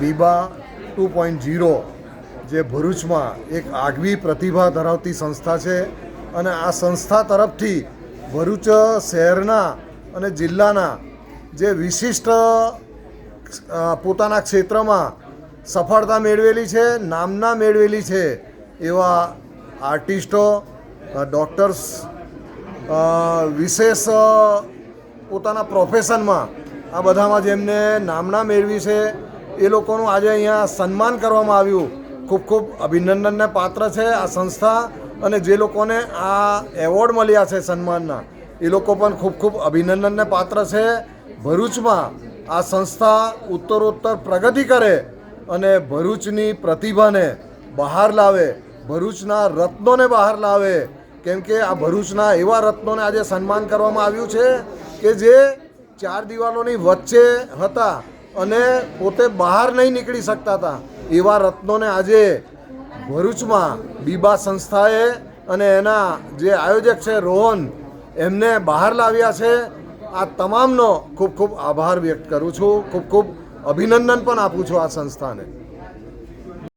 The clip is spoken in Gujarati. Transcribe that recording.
બીબા ટુ પોઈન્ટ ઝીરો જે ભરૂચમાં એક આગવી પ્રતિભા ધરાવતી સંસ્થા છે અને આ સંસ્થા તરફથી ભરૂચ શહેરના અને જિલ્લાના જે વિશિષ્ટ પોતાના ક્ષેત્રમાં સફળતા મેળવેલી છે, નામના મેળવેલી છે એવા આર્ટિસ્ટો ડૉક્ટર્સ વિશેષ પોતાના પ્રોફેશનમાં આ બધામાં જેમને નામના મેળવી છે એ લોકોનું આજે અહીંયા સન્માન કરવામાં આવ્યું. ખૂબ ખૂબ અભિનંદનને પાત્ર છે આ સંસ્થા અને જે લોકોને આ એવોર્ડ મળ્યા છે સન્માનના, એ લોકો પણ ખૂબ ખૂબ અભિનંદનને પાત્ર છે. ભરૂચમાં આ સંસ્થા ઉત્તરોત્તર પ્રગતિ કરે અને ભરૂચની પ્રતિભાને બહાર લાવે, ભરૂચના રત્નોને બહાર લાવે. કેમ કે આ ભરૂચના એવા રત્નોને આજે સન્માન કરવામાં આવ્યું છે કે જે ચાર દિવાલોની વચ્ચે હતા. અને પોતે બહાર નહીં નીકળી શકતા હતા એવા રત્નોને આજે ભરૂચમાં બીબા સંસ્થાએ અને એના જે આયોજક છે રોહન, એમને બહાર લાવ્યા છે. આ તમામનો ખૂબ ખૂબ આભાર વ્યક્ત કરું છું. ખૂબ ખૂબ અભિનંદન પણ આપું છું આ સંસ્થાને.